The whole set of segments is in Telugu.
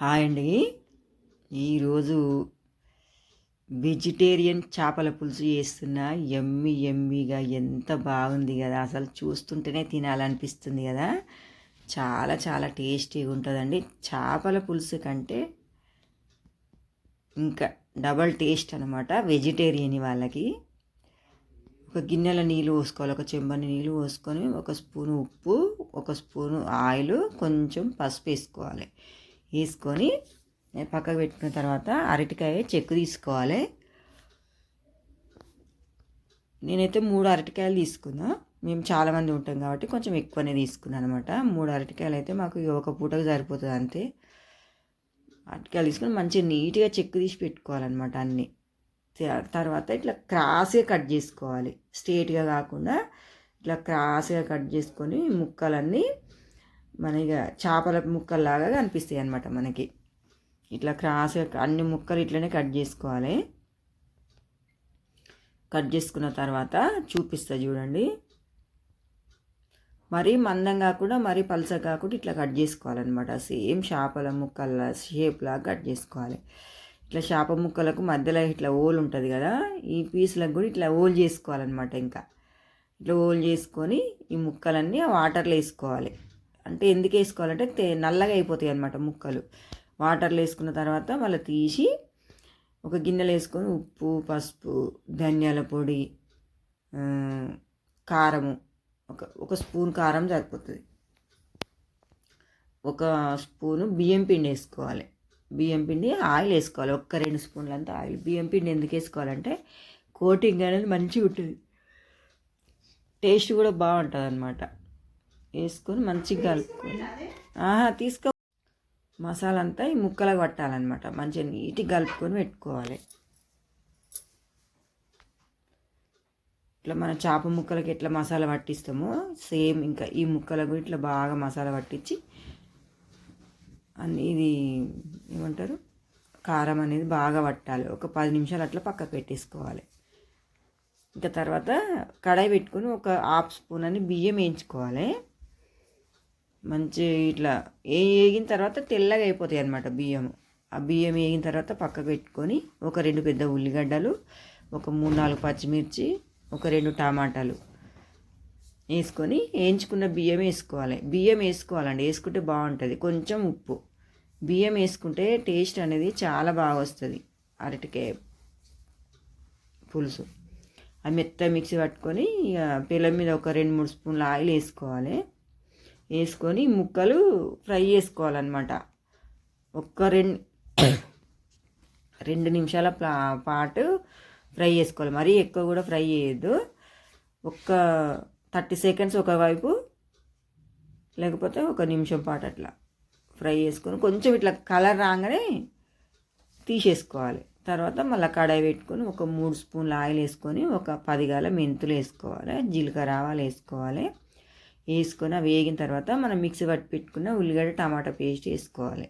హాయ్ అండి. ఈరోజు వెజిటేరియన్ చేపల పులుసు చేస్తున్నా ఎమ్మి ఎమ్మిగా ఎంత బాగుంది కదా. అసలు చూస్తుంటేనే తినాలనిపిస్తుంది కదా. చాలా చాలా టేస్టీగా ఉంటుందండి. చేపల పులుసు కంటే ఇంకా డబల్ టేస్ట్ అనమాట వెజిటేరియన్ వాళ్ళకి. ఒక గిన్నెల నీళ్ళు పోసుకోవాలి. ఒక చెంబని నీళ్ళు పోసుకొని ఒక స్పూను ఉప్పు ఒక స్పూను ఆయిల్ కొంచెం పసుపు వేసుకోవాలి. వేసుకొని పక్కకు పెట్టుకున్న తర్వాత అరటికాయ చెక్కు తీసుకోవాలి. నేనైతే మూడు అరటికాయలు తీసుకున్నా. మేము చాలామంది ఉంటాం కాబట్టి కొంచెం ఎక్కువనే తీసుకున్నాను అనమాట మూడు అరటికాయలు అయితే మాకు ఒక పూటకు సరిపోతుంది అంతే. అరటికాయలు తీసుకొని మంచిగా నీట్గా చెక్కు తీసి పెట్టుకోవాలన్నమాట అన్నీ. తర్వాత ఇట్లా క్రాస్గా కట్ చేసుకోవాలి. స్ట్రేట్గా కాకుండా ఇట్లా క్రాస్గా కట్ చేసుకొని ముక్కలన్నీ మన ఇక చేపల ముక్కల్లాగా కనిపిస్తాయి అనమాట మనకి. ఇట్లా క్రాస్గా అన్ని ముక్కలు ఇట్లనే కట్ చేసుకోవాలి. కట్ చేసుకున్న తర్వాత చూపిస్తా చూడండి. మరీ మందం కాకుండా మరీ పలస కాకుండా ఇట్లా కట్ చేసుకోవాలన్నమాట. సేమ్ చేపల ముక్కల షేప్లాగా కట్ చేసుకోవాలి. ఇట్లా చేప ముక్కలకు మధ్యలో ఇట్లా ఓల్ ఉంటుంది కదా ఈ పీసులకు కూడా ఇట్లా ఓల్ చేసుకోవాలన్నమాట ఇంకా. ఇట్లా ఓల్ చేసుకొని ఈ ముక్కలన్నీ వాటర్లో వేసుకోవాలి. అంటే ఎందుకు వేసుకోవాలంటే నల్లగా అయిపోతాయి అనమాట ముక్కలు. వాటర్లో వేసుకున్న తర్వాత మళ్ళీ తీసి ఒక గిన్నెలో వేసుకొని ఉప్పు పసుపు ధనియాల పొడి కారము ఒక ఒక స్పూన్ కారం సరిపోతుంది. ఒక స్పూను బియ్యం పిండి వేసుకోవాలి. బియ్యం పిండి ఆయిల్ వేసుకోవాలి. ఒక్క రెండు స్పూన్లు అంతా ఆయిల్. బియ్యం పిండి ఎందుకు వేసుకోవాలంటే కోటింగ్ అనేది మంచిగా ఉంటుంది. టేస్ట్ కూడా బాగుంటుంది అనమాట వేసుకొని మంచిగా కలుపుకొని. ఆహా తీసుకో. మసాలా అంతా ఈ ముక్కలకు పట్టాలన్నమాట. మంచిగా నీట్గా కలుపుకొని పెట్టుకోవాలి. ఇట్లా మన చేప ముక్కలకి ఎట్లా మసాలా పట్టిస్తామో సేమ్ ఇంకా ఈ ముక్కలకు ఇట్లా బాగా మసాలా పట్టించి అన్ని ఇది ఏమంటారు? కారం అనేది బాగా పట్టాలి. ఒక పది నిమిషాలు అట్లా పక్కకు పెట్టేసుకోవాలి. ఇంకా తర్వాత కడాయి పెట్టుకొని ఒక హాఫ్ స్పూన్ అని బియ్యం వేయించుకోవాలి. మంచి ఇట్లా వేగిన తర్వాత తెల్లగా అయిపోతాయి అనమాట బియ్యం. ఆ బియ్యం వేగిన తర్వాత పక్కకు పెట్టుకొని ఒక రెండు పెద్ద ఉల్లిగడ్డలు ఒక మూడు నాలుగు పచ్చిమిర్చి ఒక రెండు టమాటాలు వేసుకొని వేయించుకున్న బియ్యం వేసుకోవాలి. బియ్యం వేసుకోవాలండి వేసుకుంటే బాగుంటుంది. కొంచెం ఉప్పు. బియ్యం వేసుకుంటే టేస్ట్ అనేది చాలా బాగా వస్తుంది. అరటికాయ పులుసు. ఆ మెత్త మిక్సీ పట్టుకొని ఇక పిల్ల మీద ఒక రెండు మూడు స్పూన్ల ఆయిల్ వేసుకోవాలి. వేసుకొని ముక్కలు ఫ్రై చేసుకోవాలన్నమాట. ఒక్క రెండు రెండు నిమిషాల పాటు ఫ్రై చేసుకోవాలి. మరీ ఎక్కువ కూడా ఫ్రై చేయొద్దు. ఒక్క థర్టీ సెకండ్స్ ఒకవైపు లేకపోతే ఒక నిమిషం పాటు అట్లా ఫ్రై చేసుకొని కొంచెం ఇట్లా కలర్ రాగానే తీసేసుకోవాలి. తర్వాత మళ్ళీ కడాయి పెట్టుకొని ఒక మూడు స్పూన్ల ఆయిల్ వేసుకొని ఒక పది గాల మెంతులు వేసుకోవాలి. జీలకర్ర ఆవాలు వేసుకోవాలి. వేసుకొని అవి వేగిన తర్వాత మనం మిక్సీ పట్టి పెట్టుకున్న ఉల్లిగడ్డ టమాటా పేస్ట్ వేసుకోవాలి.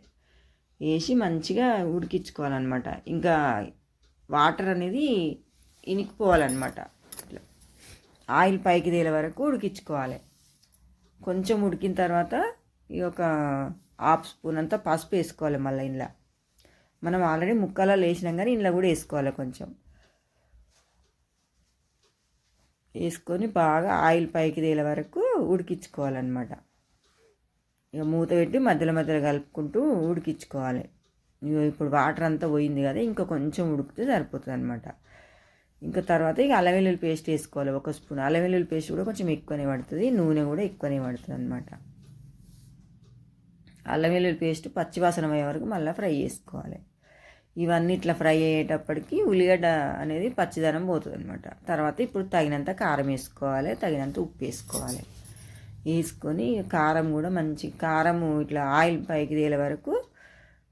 వేసి మంచిగా ఉడికించుకోవాలన్నమాట. ఇంకా వాటర్ అనేది ఇనికిపోవాలన్నమాట. ఆయిల్ పైకి తేలే వరకు ఉడికించుకోవాలి. కొంచెం ఉడికిన తర్వాత ఈ ఒక హాఫ్ స్పూన్ అంతా పసుపు వేసుకోవాలి మళ్ళీ ఇంట్లో మనం ఆల్రెడీ ముక్కలలో వేసినాం కానీ ఇంట్లో కూడా వేసుకోవాలి కొంచెం. వేసుకొని బాగా ఆయిల్ పైకి తేలే వరకు ఉడికించుకోవాలన్నమాట. ఇక మూత పెట్టి మధ్యలో మధ్యలో కలుపుకుంటూ ఉడికించుకోవాలి. ఇప్పుడు వాటర్ అంతా పోయింది కదా ఇంకా కొంచెం ఉడికితే సరిపోతుంది అనమాట ఇంకా తర్వాత ఇక అల్లం వెల్లుల్లి పేస్ట్ వేసుకోవాలి ఒక స్పూన్. అల్లం వెల్లుల్లి పేస్ట్ కూడా కొంచెం ఎక్కువనే పడుతుంది నూనె కూడా ఎక్కువనే పడుతుంది అనమాట అల్లం వెల్లుల్లి పేస్ట్ పచ్చివాసన అయ్యే వరకు మళ్ళీ ఫ్రై చేసుకోవాలి. ఇవన్నీ ఇట్లా ఫ్రై అయ్యేటప్పటికి ఉల్లిగడ్డ అనేది పచ్చిదనం పోతుంది అనమాట తర్వాత ఇప్పుడు తగినంత కారం వేసుకోవాలి తగినంత ఉప్పు వేసుకోవాలి. వేసుకొని కారం కూడా మంచి కారం ఇట్లా ఆయిల్ పైకి తేలే వరకు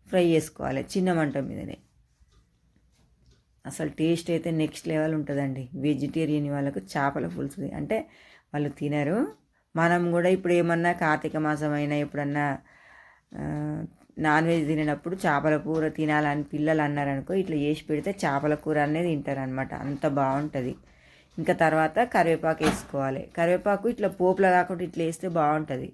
ఫ్రై చేసుకోవాలి చిన్న మంట మీదనే. అసలు టేస్ట్ అయితే నెక్స్ట్ లెవెల్ ఉంటుందండి. వెజిటేరియన్ వాళ్ళకు చేపల పులుసు అంటే వాళ్ళు తినరు. మనం కూడా ఇప్పుడు ఏమన్నా కార్తీక మాసం అయినా ఎప్పుడన్నా నాన్ వెజ్ తినప్పుడు చేపల కూర తినాలని పిల్లలు అన్నారనుకో ఇట్లా చేసి పెడితే చేపల కూర అనేది తింటారనమాట అంత బాగుంటుంది. ఇంకా తర్వాత కరివేపాకు వేసుకోవాలి. కరివేపాకు ఇట్లా పోపులో కాకుండా ఇట్లా వేస్తే బాగుంటుంది.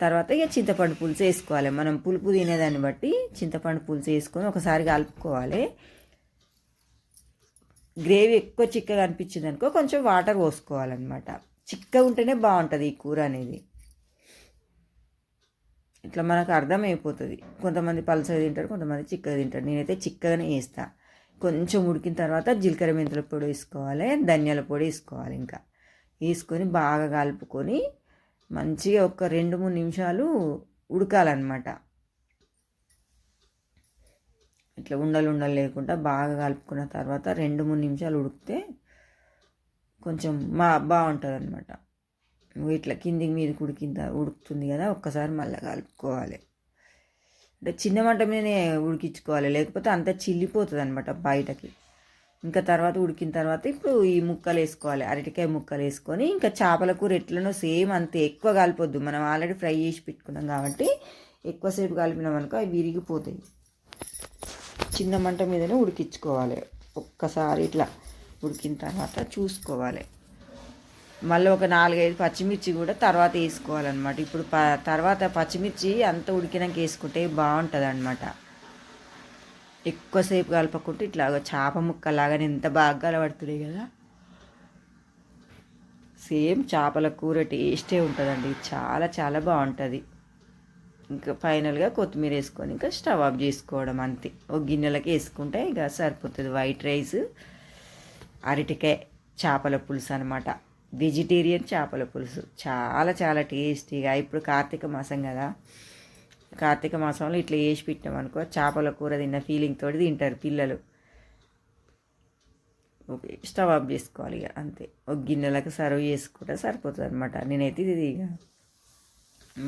తర్వాత ఇక చింతపండు పులుసు వేసుకోవాలి. మనం పులుపు తినేదాన్ని బట్టి చింతపండు పులుసు వేసుకొని ఒకసారి కలుపుకోవాలి. గ్రేవీ ఎక్కువ చిక్కగా అనిపించింది అనుకో కొంచెం వాటర్ పోసుకోవాలన్నమాట. చిక్కగా ఉంటేనే బాగుంటుంది ఈ కూర అనేది. ఇట్లా మనకు అర్థమైపోతుంది. కొంతమంది పలసగా తింటారు కొంతమంది చిక్కగా తింటారు. నేనైతే చిక్కగానే వేస్తా కొంచెం ఉడికిన తర్వాత జీలకర్ర మెంతుల పొడి వేసుకోవాలి ధనియాల పొడి వేసుకోవాలి ఇంకా. వేసుకొని బాగా కలుపుకొని మంచిగా ఒక రెండు మూడు నిమిషాలు ఉడకాలన్నమాట. ఇట్లా ఉండలు ఉండలు లేకుండా బాగా కలుపుకున్న తర్వాత రెండు మూడు నిమిషాలు ఉడికితే కొంచెం మా బాగుంటుంది అనమాట ఇట్లా కిందికి మీద ఉడికింద ఉడుకుతుంది కదా ఒక్కసారి మళ్ళీ కలుపుకోవాలి. అంటే చిన్న మంట మీదనే ఉడికించుకోవాలి లేకపోతే అంతా చిల్లిపోతుంది అనమాట బయటకి. ఇంకా తర్వాత ఉడికిన తర్వాత ఇప్పుడు ఈ ముక్కలు వేసుకోవాలి అరటికాయ ముక్కలు వేసుకొని ఇంకా చేపల కూర ఎట్లనో సేమ్ అంతే ఎక్కువ కలిపొద్దు. మనం ఆల్రెడీ ఫ్రై చేసి పెట్టుకున్నాం కాబట్టి ఎక్కువసేపు కలిపినాం అనుకో అవి విరిగిపోతాయి. చిన్న మంట మీదనే ఉడికించుకోవాలి. ఒక్కసారి ఇట్లా ఉడికిన తర్వాత చూసుకోవాలి. మళ్ళీ ఒక నాలుగైదు పచ్చిమిర్చి కూడా తర్వాత వేసుకోవాలన్నమాట. ఇప్పుడు ప తర్వాత పచ్చిమిర్చి అంత ఉడికినాక వేసుకుంటే బాగుంటుంది అనమాట ఎక్కువసేపు కలపకుంటే ఇట్లా చేప ముక్కలాగా ఎంత బాగా కలబడుతున్నాయి కదా. సేమ్ చేపల కూర టేస్టే ఉంటుందండి. చాలా చాలా బాగుంటుంది. ఇంకా ఫైనల్గా కొత్తిమీర వేసుకొని ఇంకా స్టవ్ ఆఫ్ చేసుకోవడం అంతే. ఒక గిన్నెలకి వేసుకుంటే ఇక సరిపోతుంది. వైట్ రైస్ అరటికాయ చేపల పులుసు అనమాట వెజిటేరియన్ చేపల పులుసు. చాలా చాలా టేస్టీగా. ఇప్పుడు కార్తీక మాసం కదా. కార్తీక మాసంలో ఇట్లా వేసి పెట్టాం అనుకో చేపల కూర తిన్న ఫీలింగ్ తోటి తింటారు పిల్లలు. ఓకే స్టవ్ ఆఫ్ చేసుకోవాలి ఇక అంతే. ఒక గిన్నెలకు సర్వ్ చేసుకుంటే సరిపోతుంది అనమాట నేనైతే ఇది ఇక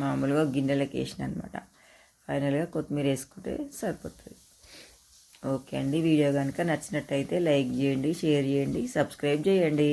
మామూలుగా ఒక గిన్నెలకు వేసిన అనమాట ఫైనల్గా కొత్తిమీర వేసుకుంటే సరిపోతుంది. ఓకే అండి వీడియో కనుక నచ్చినట్టయితే లైక్ చేయండి షేర్ చేయండి సబ్స్క్రైబ్ చేయండి.